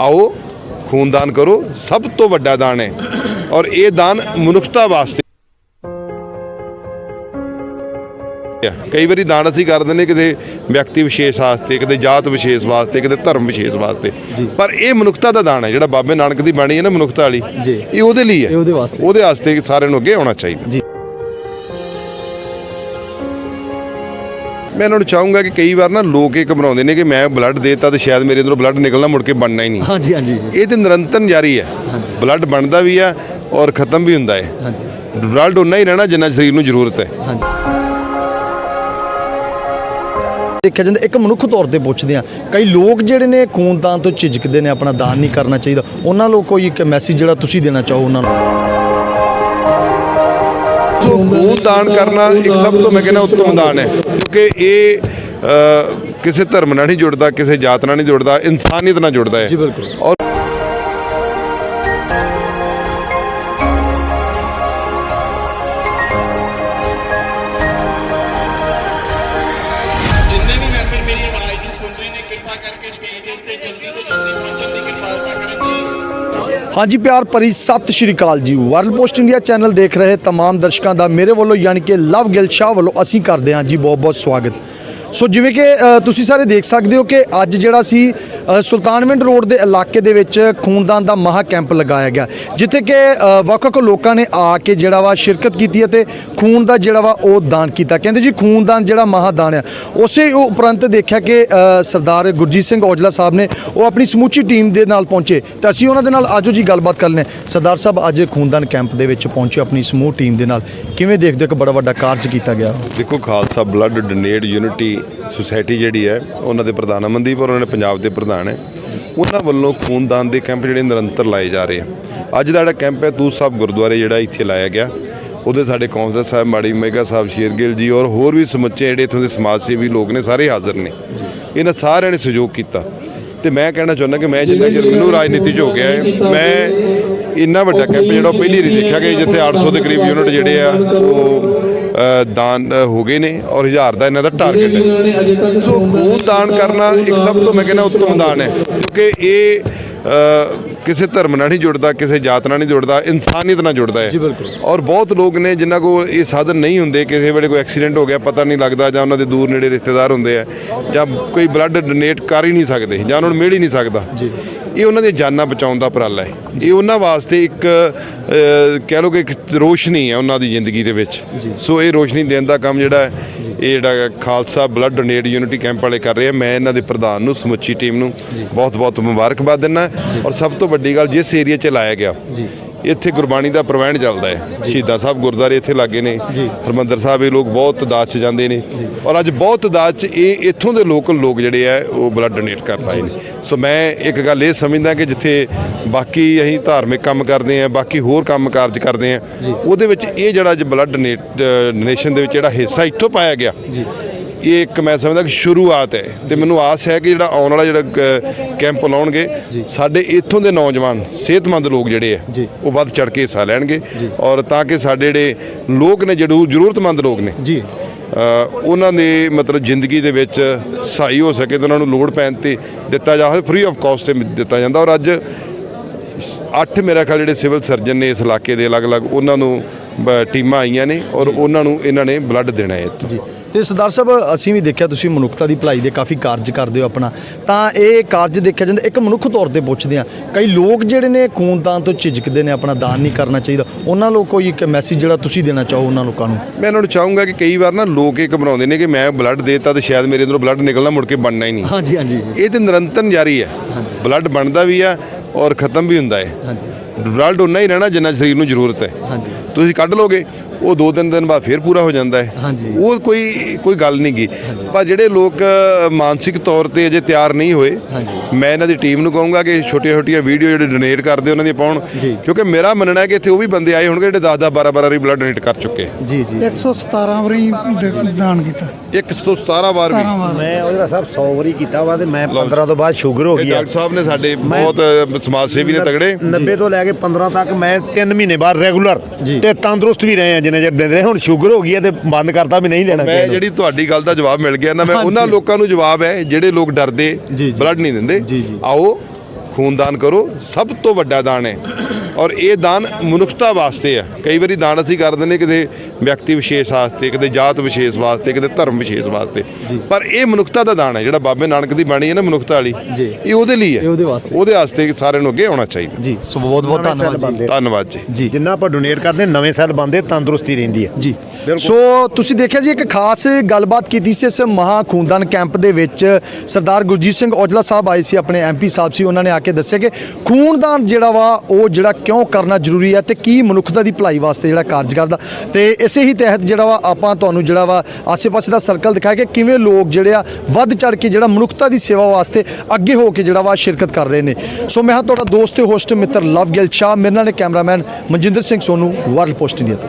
ਆਓ ਖੂਨਦਾਨ ਕਰੋ ਸਭ ਤੋਂ ਵੱਡਾ ਦਾਨ ਹੈ। ਔਰ ਇਹ ਦਾਨ ਮਨੁੱਖਤਾ ਵਾਸਤੇ। ਕਈ ਵਾਰੀ ਦਾਨ ਅਸੀਂ ਕਰ ਦਿੰਦੇ ਕਿਸੇ ਵਿਅਕਤੀ ਵਿਸ਼ੇਸ਼ ਵਾਸਤੇ ਕਿਤੇ ਜਾਤ ਵਿਸ਼ੇਸ਼ ਵਾਸਤੇ ਕਿਤੇ ਧਰਮ ਵਿਸ਼ੇਸ਼ ਵਾਸਤੇ। ਪਰ ਇਹ ਮਨੁੱਖਤਾ ਦਾ ਦਾਨ ਹੈ ਜਿਹੜਾ ਬਾਬੇ ਨਾਨਕ ਦੀ ਬਾਣੀ ਹੈ ਨਾ ਮਨੁੱਖਤਾ ਵਾਲੀ। ਇਹ ਉਹਦੇ ਲਈ ਹੈ। ਉਹਦੇ ਵਾਸਤੇ। ਉਹਦੇ ਵਾਸਤੇ ਸਾਰਿਆਂ ਨੂੰ ਅੱਗੇ ਆਉਣਾ ਚਾਹੀਦਾ। ਮੈਂ ਇਹਨਾਂ ਨੂੰ ਚਾਹੂੰਗਾ ਕਿ ਕਈ ਵਾਰ ਨਾ ਲੋਕ ਇਹ ਘਬਰਾਉਂਦੇ ਨੇ ਕਿ ਮੈਂ ਬਲੱਡ ਦੇਤਾ ਤੇ ਸ਼ਾਇਦ ਮੇਰੇ ਅੰਦਰੋਂ ਬਲੱਡ ਨਿਕਲਣਾ ਮੁੜ ਕੇ ਬਣਨਾ ਹੀ ਨਹੀਂ। ਹਾਂਜੀ ਹਾਂਜੀ। ਇਹ ਤੇ ਨਿਰੰਤਰ ਜਾਰੀ ਹੈ। ਬਲੱਡ ਬਣਦਾ ਵੀ ਆ ਔਰ ਖਤਮ ਵੀ ਹੁੰਦਾ ਹੈ। ਹਾਂਜੀ। ਬਲੱਡ ਉਨਾ ਹੀ ਰਹਿਣਾ ਜਿੰਨਾ ਸਰੀਰ ਨੂੰ ਜ਼ਰੂਰਤ ਹੈ। ਹਾਂਜੀ। ਦੇਖਿਆ ਜਾਂਦਾ ਇੱਕ ਮਨੁੱਖ ਤੌਰ ਤੇ ਪੁੱਛਦੇ ਆ ਕਈ ਲੋਕ ਜਿਹੜੇ ਨੇ ਖੂਨਦਾਨ ਤੋਂ ਝਿਜਕਦੇ ਨੇ ਆਪਣਾ ਦਾਨ ਨਹੀਂ ਕਰਨਾ ਚਾਹੀਦਾ। ਉਹਨਾਂ ਨੂੰ ਕੋਈ ਇੱਕ ਮੈਸੇਜ ਜਿਹੜਾ ਤੁਸੀਂ ਦੇਣਾ ਚਾਹੋ ਉਹਨਾਂ ਨੂੰ? ਖੂਨ ਦਾਨ ਕਰਨਾ ਇੱਕ ਸਭ ਤੋਂ ਮੈਂ ਕਹਿੰਦਾ ਉੱਤਮ ਦਾਨ ਹੈ ਕਿਉਂਕਿ ਇਹ ਕਿਸੇ ਧਰਮ ਨਾਲ ਨਹੀਂ ਜੁੜਦਾ ਕਿਸੇ ਜਾਤ ਨਾਲ ਨਹੀਂ ਜੁੜਦਾ ਇਨਸਾਨੀਅਤ ਨਾਲ ਜੁੜਦਾ ਹੈ ਜੀ, ਬਿਲਕੁਲ। ਔਰ ਹਾਂਜੀ ਪਿਆਰ ਭਰੀ ਸਤਿ ਸ਼੍ਰੀ ਅਕਾਲ ਜੀ ਵਰਲਡ ਪੋਸਟ ਇੰਡੀਆ ਚੈਨਲ ਦੇਖ ਰਹੇ तमाम ਦਰਸ਼ਕਾਂ ਦਾ ਮੇਰੇ ਵੱਲੋਂ ਯਾਨੀ ਕਿ ਲਵ ਗਿਲ ਸ਼ਾਹ ਵੱਲੋਂ ਅਸੀਂ ਕਰਦੇ ਹਾਂ ਜੀ ਬਹੁਤ ਬਹੁਤ ਸਵਾਗਤ ਸੋ ਜਿਵੇਂ ਕਿ ਤੁਸੀਂ ਸਾਰੇ ਦੇਖ ਸਕਦੇ ਹੋ ਕਿ ਅੱਜ ਜਿਹੜਾ ਸੀ ਸੁਲਤਾਨਵਿੰਡ ਰੋਡ ਦੇ ਇਲਾਕੇ ਦੇ ਵਿੱਚ ਖੂਨਦਾਨ ਦਾ ਮਹਾ ਕੈਂਪ ਲਗਾਇਆ ਗਿਆ, ਜਿੱਥੇ ਕਿ ਵੱਖ-ਵੱਖ ਲੋਕਾਂ ਨੇ ਆ ਕੇ ਜਿਹੜਾ ਵਾ ਸ਼ਿਰਕਤ ਕੀਤੀ ਅਤੇ ਖੂਨ ਦਾ ਜਿਹੜਾ ਵਾ ਉਹ ਦਾਨ ਕੀਤਾ। ਕਹਿੰਦੇ ਜੀ ਖੂਨਦਾਨ ਜਿਹੜਾ ਮਹਾ ਦਾਨ ਆ, ਉਸੇ ਉਪਰੰਤ ਦੇਖਿਆ ਕਿ ਸਰਦਾਰ ਗੁਰਜੀਤ ਸਿੰਘ ਔਜਲਾ ਸਾਹਿਬ ਨੇ ਉਹ ਆਪਣੀ ਸਮੁੱਚੀ ਟੀਮ ਦੇ ਨਾਲ ਪਹੁੰਚੇ, ਤਾਂ ਅਸੀਂ ਉਹਨਾਂ ਦੇ ਨਾਲ ਆਜੋ ਜੀ ਗੱਲਬਾਤ ਕਰ ਲੈਂਦੇ ਹਾਂ। ਸਰਦਾਰ ਸਾਹਿਬ, ਅੱਜ ਖੂਨਦਾਨ ਕੈਂਪ ਦੇ ਵਿੱਚ ਪਹੁੰਚੇ ਆਪਣੀ ਸਮੂਹ ਟੀਮ ਦੇ ਨਾਲ, ਕਿਵੇਂ ਦੇਖਦੇ ਹੋ ਕਿ ਬੜਾ ਵੱਡਾ ਕਾਰਜ ਕੀਤਾ ਗਿਆ? ਦੇਖੋ Khalsa, blood donate unity society ਜਿਹੜੀ ਹੈ, ਉਹਨਾਂ ਦੇ ਪ੍ਰਧਾਨ ਅਮਨਦੀਪ ਔਰ ਉਹਨਾਂ ਨੇ ਪੰਜਾਬ ਦੇ ਪ੍ਰਧਾਨ ਹੈ। ਉਹਨਾਂ ਵੱਲੋਂ ਖੂਨਦਾਨ ਦੇ ਕੈਂਪ ਜਿਹੜੇ ਨਿਰੰਤਰ ਲਾਏ ਜਾ ਰਹੇ ਆ। ਅੱਜ ਦਾ ਜਿਹੜਾ ਕੈਂਪ ਹੈ, ਤੂਤ ਸਾਹਿਬ ਗੁਰਦੁਆਰੇ ਜਿਹੜਾ ਇੱਥੇ ਲਾਇਆ ਗਿਆ। ਉਹਦੇ ਸਾਡੇ ਕੌਂਸਲਰ ਸਾਹਿਬ, ਮਾੜੀ ਮੇਗਾ ਸਾਹਿਬ ਸ਼ੇਰਗਿੱਲ ਜੀ ਔਰ ਹੋਰ ਵੀ ਸਮੁੱਚੇ ਜਿਹੜੇ ਇੱਥੋਂ ਦੇ ਸਮਾਜ ਸੇਵੀ ਲੋਕ ਨੇ, ਸਾਰੇ ਹਾਜ਼ਰ ਨੇ। ਇਹਨਾਂ ਸਾਰਿਆਂ ਨੇ ਸਹਿਯੋਗ ਕੀਤਾ। ਤੇ ਮੈਂ ਕਹਿਣਾ ਚਾਹੁੰਦਾ ਕਿ ਮੈਂ ਜਿੰਨਾ ਚਿਰ ਮੈਨੂੰ ਰਾਜਨੀਤੀ 'ਚ ਹੋ ਗਿਆ ਹੈ, ਮੈਂ ਇੰਨਾ ਵੱਡਾ ਕੈਂਪ ਜਿਹੜਾ ਉਹ ਪਹਿਲੀ ਵਾਰੀ ਦੇਖਿਆ ਕਿ ਜਿੱਥੇ 800 ਦੇ ਕਰੀਬ ਯੂਨਿਟ ਜਿਹੜੇ ਆ, ਉਹ ਦਾਨ ਹੋ ਗਏ ਨੇ ਔਰ 1000 ਦਾ ਇਹਨਾਂ ਦਾ ਟਾਰਗੇਟ ਹੈ। ਸੋ ਖੂਨ ਦਾਨ ਕਰਨਾ ਇੱਕ ਸਭ ਤੋਂ ਮੈਂ ਕਹਿੰਦਾ ਉੱਤਮ ਦਾਨ ਹੈ। ਕਿਉਂਕਿ ਇਹ ਕਿਸੇ ਧਰਮ ਨਾਲ ਨਹੀਂ ਜੁੜਦਾ ਕਿਸੇ ਜਾਤ ਨਾਲ ਨਹੀਂ ਜੁੜਦਾ ਇਨਸਾਨੀਅਤ ਨਾਲ ਜੁੜਦਾ ਹੈ। ਜੀ, ਬਿਲਕੁਲ। ਔਰ ਬਹੁਤ ਲੋਕ ਨੇ ਜਿਨ੍ਹਾਂ ਕੋਲ ਇਹ ਸਾਧਨ ਨਹੀਂ ਹੁੰਦੇ ਕਿਸੇ ਵੇਲੇ ਕੋਈ ਐਕਸੀਡੈਂਟ ਹੋ ਗਿਆ ਪਤਾ ਨਹੀਂ ਲੱਗਦਾ ਜਾਂ ਉਹਨਾਂ ਦੇ ਦੂਰ ਨੇੜੇ ਰਿਸ਼ਤੇਦਾਰ ਹੁੰਦੇ ਆ ਜਾਂ ਕੋਈ ਬਲੱਡ ਡੋਨੇਟ ਕਰ ਹੀ ਨਹੀਂ ਸਕਦੇ ਜਾਂ ਉਹਨਾਂ ਨੂੰ ਮਿਲ ਹੀ ਨਹੀਂ ਸਕਦਾ। ਇਹ ਉਹਨਾਂ ਦੀਆਂ ਜਾਨਾਂ ਬਚਾਉਣ ਦਾ ਉਪਰਾਲਾ ਹੈ। ਇਹ ਉਹਨਾਂ ਵਾਸਤੇ ਇੱਕ ਕਹਿ ਲਓ ਕਿ ਇੱਕ ਰੋਸ਼ਨੀ ਹੈ ਉਹਨਾਂ ਦੀ ਜ਼ਿੰਦਗੀ ਦੇ ਵਿੱਚ। ਸੋ ਇਹ ਰੋਸ਼ਨੀ ਦੇਣ ਦਾ ਕੰਮ ਜਿਹੜਾ ਹੈ ਇਹ ਜਿਹੜਾ Khalsa blood donate unity camp ਵਾਲੇ ਕਰ ਰਹੇ ਆ। ਮੈਂ ਇਹਨਾਂ ਦੇ ਪ੍ਰਧਾਨ ਨੂੰ ਸਮੁੱਚੀ ਟੀਮ ਨੂੰ ਬਹੁਤ ਬਹੁਤ ਮੁਬਾਰਕਬਾਦ ਦਿੰਦਾ। ਔਰ ਸਭ ਤੋਂ ਵੱਡੀ ਗੱਲ ਜਿਸ ਏਰੀਆ 'ਚ ਲਾਇਆ ਗਿਆ ਇੱਥੇ ਗੁਰਬਾਣੀ ਦਾ ਪ੍ਰਵੈਣ ਚੱਲਦਾ ਹੈ। ਸ਼ਹੀਦਾਂ ਸਾਹਿਬ ਗੁਰਦੁਆਰੇ ਇੱਥੇ ਲੱਗੇ ਨੇ। ਹਰਮੰਦਰ ਸਾਹਿਬ ਇਹ ਲੋਕ ਬਹੁਤ ਤਦਾਦ 'ਚ ਜਾਂਦੇ ਨੇ। ਔਰ ਅੱਜ ਬਹੁਤ ਤਦਾਦ 'ਚ ਇਹ ਇੱਥੋਂ ਦੇ ਲੋਕਲ ਲੋਕ ਜਿਹੜੇ ਆ ਉਹ ਬਲੱਡ ਡੋਨੇਟ ਕਰ ਰਹੇ ਨੇ। ਸੋ ਮੈਂ ਇੱਕ ਗੱਲ ਇਹ ਸਮਝਦਾ ਕਿ ਜਿੱਥੇ ਬਾਕੀ ਅਸੀਂ ਧਾਰਮਿਕ ਕੰਮ ਕਰਦੇ ਆ ਬਾਕੀ ਹੋਰ ਕੰਮ ਕਾਰਜ ਕਰਦੇ ਆ ਉਹਦੇ ਵਿੱਚ ਇਹ ਜਿਹੜਾ ਅੱਜ ਬਲੱਡ ਡੋਨੇਟ ਡੋਨੇਸ਼ਨ ਦੇ ਵਿੱਚ ਜਿਹੜਾ ਹਿੱਸਾ ਇੱਥੋਂ ਪਾਇਆ ਗਿਆ। ਇਹ ਇੱਕ ਮੈਂ ਸਮਝਦਾ ਕਿ ਸ਼ੁਰੂਆਤ ਹੈ ਤੇ ਮੈਨੂੰ ਆਸ ਹੈ ਕਿ ਜਿਹੜਾ ਆਉਣ ਵਾਲਾ ਜਿਹੜਾ ਕੈਂਪ ਲਾਉਣਗੇ ਸਾਡੇ ਇੱਥੋਂ ਦੇ ਨੌਜਵਾਨ ਸਿਹਤਮੰਦ ਲੋਕ ਜਿਹੜੇ ਆ ਜੀ। ਉਹ ਵੱਧ ਚੜ ਕੇ ਹਿੱਸਾ ਲੈਣਗੇ ਔਰ ਤਾਂ ਕਿ ਸਾਡੇ ਜਿਹੜੇ ਲੋਕ ਨੇ ਜਿਹੜੇ ਜ਼ਰੂਰਤਮੰਦ ਲੋਕ ਨੇ ਜੀ। ਉਹਨਾਂ ਦੇ ਮਤਲਬ ਜ਼ਿੰਦਗੀ ਦੇ ਵਿੱਚ ਸਹਾਈ ਹੋ ਸਕੇ ਤੇ ਉਹਨਾਂ ਨੂੰ ਲੋੜ ਪੈਣ ਤੇ ਦਿੱਤਾ ਜਾਵੇ ਫ੍ਰੀ ਆਫ ਕਾਸਟ ਤੇ ਦਿੱਤਾ ਜਾਂਦਾ। ਔਰ ਅੱਜ ਅੱਠ ਮੇਰਾ ਖਿਆਲ ਜਿਹੜੇ ਸਿਵਲ ਸਰਜਨ ਨੇ ਇਸ ਇਲਾਕੇ ਦੇ ਅਲੱਗ-ਅਲੱਗ ਉਹਨਾਂ ਨੂੰ ਟੀਮਾਂ ਆਈਆਂ ਨੇ ਔਰ ਉਹਨਾਂ ਨੂੰ ਇਹਨਾਂ ਨੇ ਬਲੱਡ ਦੇਣਾ ਹੈ ਜੀ। ਤੇ ਸਰਦਾਰ ਸਾਹਿਬ ਅਸੀਂ ਵੀ ਦੇਖਿਆ ਤੁਸੀਂ ਮਨੁੱਖਤਾ ਦੀ ਭਲਾਈ ਦੇ ਕਾਫੀ ਕਾਰਜ ਕਰਦੇ ਹੋ ਆਪਣਾ। ਤਾਂ ਇਹ ਕਾਰਜ ਦੇਖਿਆ ਜਾਂਦਾ ਇੱਕ ਮਨੁੱਖ ਤੌਰ ਤੇ ਪੁੱਛਦੇ ਆ ਕਈ ਲੋਕ ਜਿਹੜੇ ਨੇ ਖੂਨਦਾਨ ਤੋਂ ਝਿਜਕਦੇ ਨੇ ਆਪਣਾ ਦਾਨ ਨਹੀਂ ਕਰਨਾ ਚਾਹੀਦਾ। ਉਹਨਾਂ ਨੂੰ ਕੋਈ ਇੱਕ ਮੈਸੇਜ ਜਿਹੜਾ ਤੁਸੀਂ ਦੇਣਾ ਚਾਹੋ ਉਹਨਾਂ ਲੋਕਾਂ ਨੂੰ? ਮੈਂ ਇਹਨਾਂ ਨੂੰ ਚਾਹੂੰਗਾ ਕਿ ਕਈ ਵਾਰ ਨਾ ਲੋਕ ਇਹ ਘਬਰਾਉਂਦੇ ਨੇ ਕਿ ਮੈਂ ਬਲੱਡ ਦੇਤਾ ਤੇ ਸ਼ਾਇਦ ਮੇਰੇ ਅੰਦਰੋਂ ਬਲੱਡ ਨਿਕਲਣਾ ਮੁੜ ਕੇ ਬਣਨਾ ਹੀ ਨਹੀਂ। ਹਾਂਜੀ ਹਾਂਜੀ। ਇਹ ਤੇ ਨਿਰੰਤਰ ਜਾਰੀ ਹੈ। ਬਲੱਡ ਬਣਦਾ ਵੀ ਆ ਔਰ ਖਤਮ ਵੀ ਹੁੰਦਾ ਹੈ। ਹਾਂਜੀ। ਬਲੱਡ ਉਨਾ ਹੀ ਰਹਿਣਾ ਜਿੰਨਾ ਸਰੀਰ ਨੂੰ ਜ਼ਰੂਰਤ ਹੈ। ਹਾਂਜੀ। ਤੁਸੀਂ ਕੱਢ ਲੋਗੇ ਉਹ ਦੋ ਤਿੰਨ ਦਿਨ ਬਾਅਦ ਫੇਰ ਪੂਰਾ ਹੋ ਜਾਂਦਾ ਹੈ। ਹਾਂਜੀ। ਉਹ ਕੋਈ ਕੋਈ ਗੱਲ ਨਹੀਂ ਗੀ। ਪਰ ਜਿਹੜੇ ਲੋਕ ਮਾਨਸਿਕ ਤੌਰ ਤੇ ਅਜੇ ਤਿਆਰ ਨਹੀਂ ਹੋਏ। ਮੈਂ ਇਹਨਾਂ ਦੀ ਟੀਮ ਨੂੰ ਕਹੂੰਗਾ ਕਿ ਛੋਟੀਆਂ ਛੋਟੀਆਂ ਵੀਡੀਓ ਜਿਹੜੇ ਡੋਨੇਟ ਕਰਦੇ ਉਹਨਾਂ ਦੀ ਪਾਉਣ। ਕਿਉਂਕਿ ਮੇਰਾ ਮੰਨਣਾ ਹੈ ਕਿ ਇੱਥੇ ਉਹ ਵੀ ਬੰਦੇ ਆਏ ਹੋਣਗੇ ਜਿਹੜੇ 10 10 12 12 ਵਾਰੀ ਬਲੱਡ ਡੋਨੇਟ ਕਰ ਚੁੱਕੇ ਜੀ ਜੀ। 117 ਵਾਰੀ ਦਾਨ ਕੀਤਾ। 117 ਵਾਰ ਵੀ। 17 ਵਾਰ। ਮੈਂ ਉਹਦਾ ਸਾਹਿਬ 100 ਵਾਰੀ ਕੀਤਾ ਵਾ ਤੇ ਮੈਂ 15 ਤੋਂ ਬਾਅਦ ਸ਼ੂਗਰ ਹੋ ਗਈ ਡਾਕਟਰ ਸਾਹਿਬ ਨੇ ਸਾਡੇ ਬਹੁਤ ਸਮਾਜ ਸੇਵੀ ਨੇ ਤਗੜੇ। 90 ਤੋਂ ਲੈ ਕੇ 15 ਤੱਕ ਮੈਂ 3 ਮਹੀਨੇ ਬਾਅਦ ਰੈਗੂਲਰ। ਤੇ ਤੰਦਰੁਸਤ ਵੀ ਰਹੇ ਆ ਜਿੰਨੇ ਚਿਰ ਦਿੰਦੇ ਰਹੇ ਹੁਣ ਸ਼ੂਗਰ ਹੋ ਗਈ ਹੈ ਤੇ ਬੰਦ ਕਰਤਾ ਵੀ ਨਹੀਂ ਦੇਣਾ ਮੈਂ ਕਿਸੇ ਨੂੰ। ਜਿਹੜੀ ਤੁਹਾਡੀ ਗੱਲ ਦਾ ਜਵਾਬ ਮਿਲ ਗਿਆ ਨਾ ਮੈਂ। ਉਹਨਾਂ ਲੋਕਾਂ ਨੂੰ ਜਵਾਬ ਹੈ ਜਿਹੜੇ ਲੋਕ ਡਰਦੇ। ਬਲੱਡ ਨਹੀਂ ਦਿੰਦੇ। ਆਓ ਖੂਨਦਾਨ ਕਰੋ ਸਭ ਤੋਂ ਵੱਡਾ ਦਾਨ ਹੈ। ਔਰ ਇਹ ਦਾਨ ਮਨੁੱਖਤਾ ਵਾਸਤੇ ਆ ਕਈ ਵਾਰੀ ਦਾਨ ਅਸੀਂ ਕਰ ਦਿੰਦੇ ਕਿਸੇ ਵਿਅਕਤੀ ਵਿਸ਼ੇਸ਼ ਵਾਸਤੇ ਕਿਤੇ ਜਾਤ ਵਿਸ਼ੇਸ਼ ਵਾਸਤੇ ਕਿਤੇ ਧਰਮ ਵਿਸ਼ੇਸ਼ ਵਾਸਤੇ। ਪਰ ਇਹ ਮਨੁੱਖਤਾ ਦਾ ਦਾਨ ਹੈ ਜਿਹੜਾ ਬਾਬੇ ਨਾਨਕ ਦੀ ਬਾਣੀ ਹੈ ਨਾ ਮਨੁੱਖਤਾ ਵਾਲੀ ਜੀ। ਇਹ ਉਹਦੇ ਲਈ ਹੈ। ਉਹਦੇ ਵਾਸਤੇ। ਉਹਦੇ ਵਾਸਤੇ ਸਾਰਿਆਂ ਨੂੰ ਅੱਗੇ ਆਉਣਾ ਚਾਹੀਦਾ। ਜੀ। ਸੋ ਬਹੁਤ ਬਹੁਤ ਨਵੇਂ ਧੰਨਵਾਦ ਜੀ। ਧੰਨਵਾਦ ਜੀ। ਜਿੰਨਾ ਆਪਾਂ ਡੋਨੇਟ ਕਰਦੇ ਨਵੇਂ ਸੈੱਲ ਬੰਦੇ ਤੰਦਰੁਸਤੀ ਰਹਿੰਦੀ ਹੈ। ਜੀ। ਸੋ ਤੁਸੀਂ ਦੇਖਿਆ ਜੀ, ਇੱਕ ਖਾਸ ਗੱਲਬਾਤ ਕੀਤੀ ਸੀ ਇਸ ਮਹਾ ਖੂਨਦਾਨ ਕੈਂਪ ਦੇ ਵਿੱਚ। ਸਰਦਾਰ ਗੁਰਜੀਤ ਸਿੰਘ ਔਜਲਾ ਸਾਹਿਬ ਆਏ ਸੀ, ਆਪਣੇ ਐਮਪੀ ਸਾਹਿਬ ਸੀ, ਉਹਨਾਂ ਨੇ ਆ ਕੇ ਦੱਸਿਆ ਕਿ ਖੂਨਦਾਨ ਜਿਹੜਾ ਵਾ, ਉਹ ਜਿਹੜਾ ਕਿਉਂ ਕਰਨਾ ਜ਼ਰੂਰੀ ਹੈ ਤੇ ਕੀ ਮਨੁੱਖਤਾ ਦੀ ਭਲਾਈ ਵਾਸਤੇ ਜਿਹੜਾ ਕਾਰਜ ਕਰਦਾ ਤੇ ਇਸੇ ਹੀ ਤਹਿਤ ਜਿਹੜਾ ਵਾ, ਆਪਾਂ ਤੁਹਾਨੂੰ ਜਿਹੜਾ ਵਾ, ਆਸੇ-ਪਾਸੇ ਦਾ ਸਰਕਲ ਦਿਖਾਇਆ ਕਿ ਕਿਵੇਂ ਲੋਕ ਜਿਹੜੇ ਆ, ਵੱਧ ਚੜ ਕੇ ਜਿਹੜਾ ਮਨੁੱਖਤਾ ਦੀ ਸੇਵਾ ਵਾਸਤੇ ਅੱਗੇ ਹੋ ਕੇ ਜਿਹੜਾ ਵਾ, ਸ਼ਿਰਕਤ ਕਰ ਰਹੇ ਨੇ। ਸੋ ਮੈਂ ਹਾਂ ਤੁਹਾਡਾ ਦੋਸਤ ਤੇ ਹੋਸਟ ਮਿੱਤਰ ਲਵ ਗਿਲ ਸ਼ਾਹ, ਮੇਰੇ ਨਾਲ cameraman Manjinder Singh Sonu, world post India ਤੋਂ।